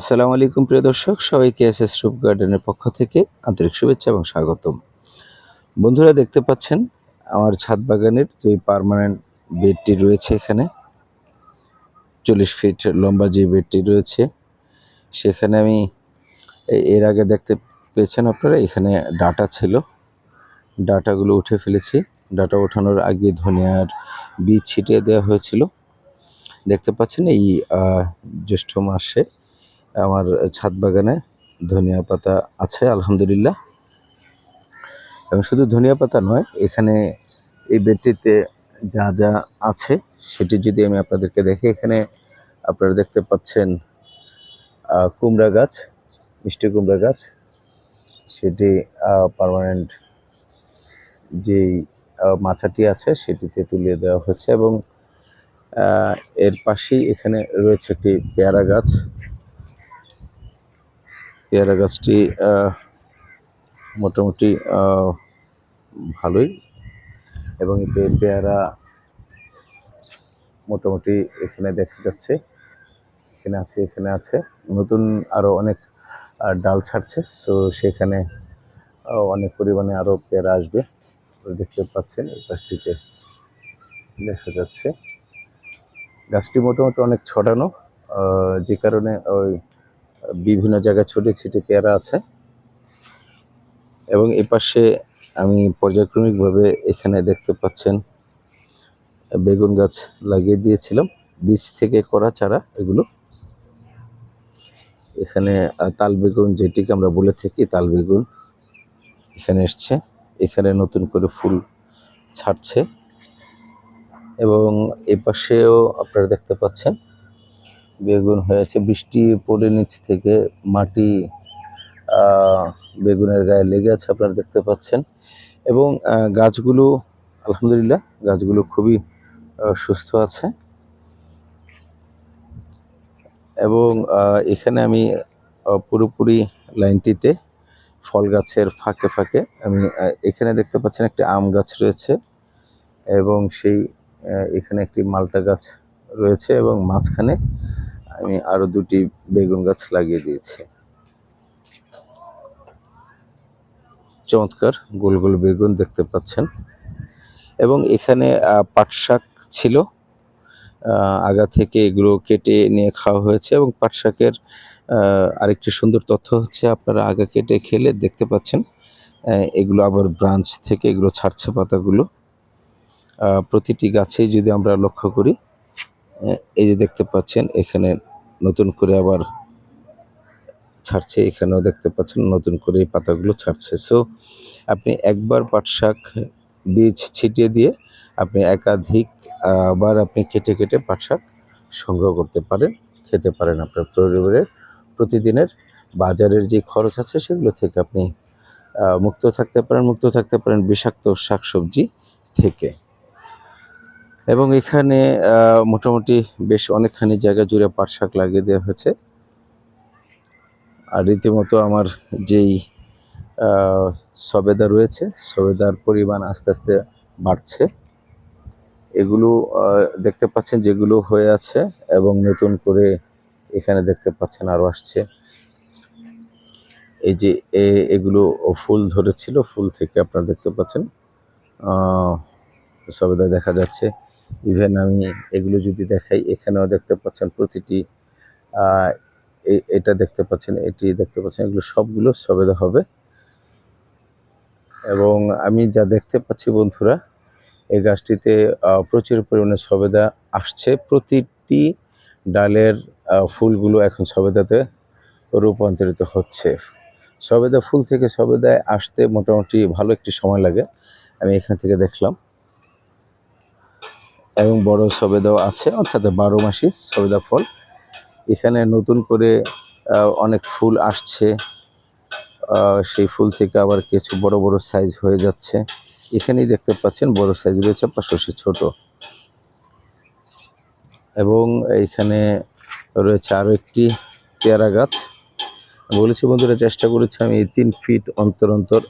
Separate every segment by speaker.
Speaker 1: আসসালামু আলাইকুম, প্রিয় দর্শক। সবাইকে এস এস রূপ গার্ডেনের পক্ষ থেকে আন্তরিক শুভেচ্ছা এবং স্বাগতম। বন্ধুরা, দেখতে পাচ্ছেন আমার ছাদ বাগানের যে পার্মানেন্ট বেডটি রয়েছে এখানে। চল্লিশ ফিট লম্বা যে বেডটি রয়েছে, সেখানে আমি এর আগে দেখতে পেয়েছেন আপনারা, এখানে ডাটা ছিল। ডাটাগুলো উঠে ফেলেছি। ডাটা ওঠানোর আগে ধনিয়ার বীজ ছিটিয়ে দেওয়া হয়েছিল। দেখতে পাচ্ছেন এই জ্যৈষ্ঠ মাসে আমার ছাদ বাগানে ধনিয়া পাতা আছে, আলহামদুলিল্লাহ। এবং শুধু ধনিয়া পাতা নয়, এখানে এই বেডটিতে যা যা আছে, সেটি যদি আমি আপনাদেরকে দেখি, এখানে আপনারা দেখতে পাচ্ছেন কুমড়া গাছ, মিষ্টি কুমড়া গাছ। সেটি পার্মানেন্ট যেই মাচাটি আছে, সেটিতে তুলে দেওয়া হয়েছে এবং এর পাশেই এখানে রয়েছে একটি পেয়ারা গাছ। পেয়ারা গাছটি মোটামুটি ভালোই। এবং পেয়ারা মোটামুটি এখানে দেখা যাচ্ছে, এখানে আছে এখানে আছে। নতুন আরও অনেক ডাল ছাড়ছে, সো সেখানে অনেক পরিমাণে আরও পেয়ারা আসবে। দেখতে পাচ্ছেন, এই গাছটিতে দেখা যাচ্ছে। গাছটি মোটামুটি অনেক ছড়ানো যে কারণে ওই বিভিন্ন জায়গায় ছড়িয়ে ছিটে পেয়ারা আছে। এবং এ পাশে আমি পর্যায়ক্রমিকভাবে এখানে দেখতে পাচ্ছেন, বেগুন গাছ লাগিয়ে দিয়েছিলাম। বীজ থেকে করা চারা এগুলো। এখানে তাল বেগুন যেটিকে আমরা বলে থাকি, তাল বেগুন এখানে এসছে। এখানে নতুন করে ফুল ছাড়ছে। এবং এ পাশেও আপনারা দেখতে পাচ্ছেন বেগুন হয়েছে। বৃষ্টি পড়ে নিচ থেকে মাটি বেগুনের গায়ে লেগে আছে আপনারা দেখতে পাচ্ছেন। এবং গাছগুলো, আলহামদুলিল্লাহ, গাছগুলো খুবই সুস্থ আছে। এবং এখানে আমি পুরোপুরি লাইনটিতে ফল গাছের ফাঁকে ফাঁকে আমি এখানে দেখতে পাচ্ছেন একটি আম গাছ রয়েছে এবং সেই এখানে একটি মালটা গাছ রয়েছে এবং মাঝখানে আমি আরও দুটি বেগুন গাছ লাগিয়ে দিয়েছি। চমৎকার গোল গোল বেগুন দেখতে পাচ্ছেন। এবং এখানে আহ, পাট শাক ছিল আগা থেকে এগুলো কেটে নিয়ে খাওয়া হয়েছে এবং পাট শাকের আরেকটি সুন্দর তথ্য হচ্ছে আপনারা আগা কেটে খেলে দেখতে পাচ্ছেন এগুলো আবার ব্রাঞ্চ থেকে এগুলো ছাড়ছে পাতাগুলো। প্রতিটি গাছেই যদি আমরা লক্ষ্য করি এই যে দেখতে পাচ্ছেন এখানে নতুন করে আবার ছাড়ছে, এখানেও দেখতে পাচ্ছেন নতুন করে এই পাতাগুলো ছাড়ছে। সো আপনি একবার পাট শাক বীজ ছিটিয়ে দিয়ে আপনি একাধিক, আবার আপনি কেটে কেটে পাট শাক সংগ্রহ করতে পারেন, খেতে পারেন আপনার পরিবারের প্রতিদিনের বাজারের যে খরচ আছে সেগুলো থেকে আপনি মুক্ত থাকতে পারেন, মুক্ত থাকতে পারেন বিষাক্ত শাকসবজি থেকে। এবং এখানে মোটামুটি বেশ অনেকখানি জায়গা জুড়ে পাট শাক লাগিয়ে দেওয়া হয়েছে। আর রীতিমতো আমার যেই সবেদা রয়েছে, সবেদার পরিমাণ আস্তে আস্তে বাড়ছে। এগুলো দেখতে পাচ্ছেন যেগুলো হয়ে আছে এবং নতুন করে এখানে দেখতে পাচ্ছেন আরও আসছে। এই যে এগুলো ফুল ধরেছিল, ফুল থেকে আপনারা দেখতে পাচ্ছেন। সবেদা দেখা যাচ্ছে ইভেন আমি এগুলো যদি দেখাই, এখানেও দেখতে পাচ্ছেন প্রতিটি এটা দেখতে পাচ্ছেন, এটি দেখতে পাচ্ছেন, এগুলো সবগুলো সবেদা হবে। এবং আমি যা দেখতে পাচ্ছি বন্ধুরা, এই গাছটিতে প্রচুর পরিমাণে সবেদা আসছে। প্রতিটি ডালের ফুলগুলো এখন সবেদাতে রূপান্তরিত হচ্ছে। সবেদা ফুল থেকে সবেদায় আসতে মোটামুটি ভালো একটি সময় লাগে। আমি এখান থেকে দেখলাম। এবং বড় সবেদাও আছে, অর্থাৎ বারো মাসি সবেদা ফল। এখানে নতুন করে অনেক ফুল আসছে। সেই ফুল থেকে আবার কিছু বড় বড় সাইজ হয়ে যাচ্ছে। এখানেই দেখতে পাচ্ছেন বড় সাইজ রয়েছে, পাশাপাশি ছোট। এবং এইখানে রয়েছে আরও একটি পেয়ারা গাছ। বলেছি বন্ধুরা, চেষ্টা করেছি আমি তিন ফিট অন্তর অন্তর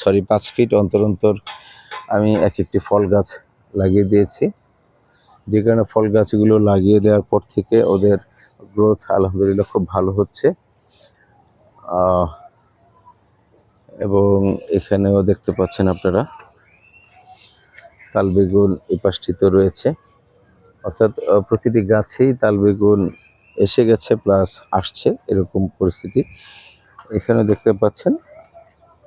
Speaker 1: সরি পাঁচ ফিট অন্তর অন্তর আমি এক একটি ফল গাছ লাগিয়ে দিয়েছি। যে কারণে ফল গাছগুলো লাগিয়ে দেওয়ার পর থেকে ওদের গ্রোথ আলহামদুলিল্লাহ খুব ভালো হচ্ছে। এবং এখানেও দেখতে পাচ্ছেন আপনারা তাল বেগুন এই পাশটিতে রয়েছে। অর্থাৎ প্রতিটি গাছেই তাল বেগুন এসে গেছে প্লাস আসছে এরকম পরিস্থিতি। এখানে দেখতে পাচ্ছেন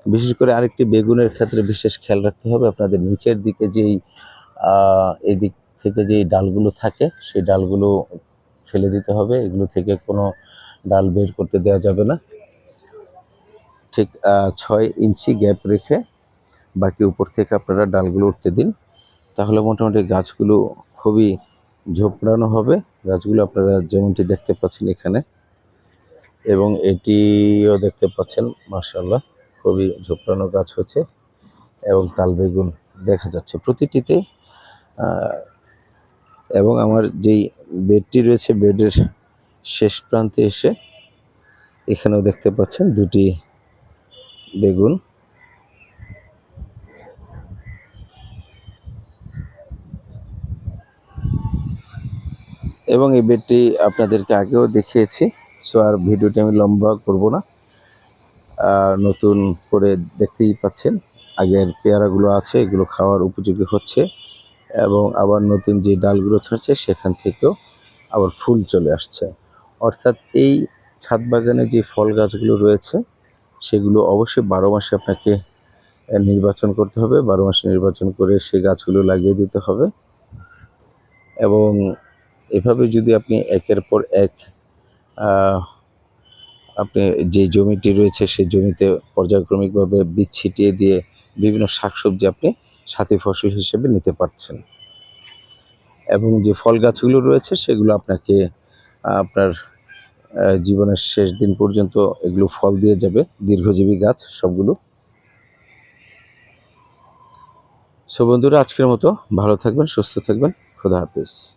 Speaker 1: বিশেষ করে আরেকটি বেগুনের ক্ষেত্রে বিশেষ খেয়াল রাখতে হবে। আপনাদের নিচের দিকে যেই আহ, এই দিক থেকে যেই ডালগুলো থাকে, সেই ডালগুলো ফেলে দিতে হবে। এগুলো থেকে কোনো ডাল বের করতে দেওয়া যাবে না। ঠিক ছয় ইঞ্চি গ্যাপ রেখে বাকি উপর থেকে আপনারা ডালগুলো উঠতে দিন। তাহলে মোটামুটি গাছগুলো খুবই ঝোপড়ানো হবে। গাছগুলো আপনারা যেমনটি দেখতে পাচ্ছেন এখানে। এবং এটিও দেখতে পাচ্ছেন মার্শাল্লাহ খুবই ঝোপড়ানো গাছ হচ্ছে এবং তাল বেগুন দেখা যাচ্ছে। প্রতিটিতে এবং আমার যেই বেডটি রয়েছে, বেডের শেষ প্রান্তে এসে এখানেও দেখতে পাচ্ছেন দুটি বেগুন। এবং এই বেডটি আপনাদেরকে আগেও দেখিয়েছি, সো আর ভিডিওটি আমি লম্বা করব না। নতুন করে দেখতেই পাচ্ছেন, আগের পেয়ারাগুলো আছে, এগুলো খাওয়ার উপযোগী হচ্ছে। এবং আবার নতুন যে ডালগুলো ছাড়ছে, সেখান থেকেও আবার ফুল চলে আসছে। অর্থাৎ এই ছাদ বাগানে যে ফল গাছগুলো রয়েছে, সেগুলো অবশ্যই বারো মাসে আপনাকে নির্বাচন করতে হবে। বারো মাসে নির্বাচন করে সেই গাছগুলো লাগিয়ে দিতে হবে। এবং এভাবে যদি আপনি একের পর এক আপনি যে জমিটি রয়েছে সেই জমিতে পর্যায়ক্রমিকভাবে বীজ ছিটিয়ে দিয়ে বিভিন্ন শাকসবজি আপনি সাথী ফসল হিসেবে নিতে পারছেন। এবং যে ফল গাছগুলো রয়েছে, সেগুলো আপনাকে আপনার জীবনের শেষ দিন পর্যন্ত এগুলো ফল দিয়ে যাবে। দীর্ঘজীবী গাছ সবগুলো। সো বন্ধুরা, আজকের মতো ভালো থাকবেন, সুস্থ থাকবেন। খোদা হাফিজ।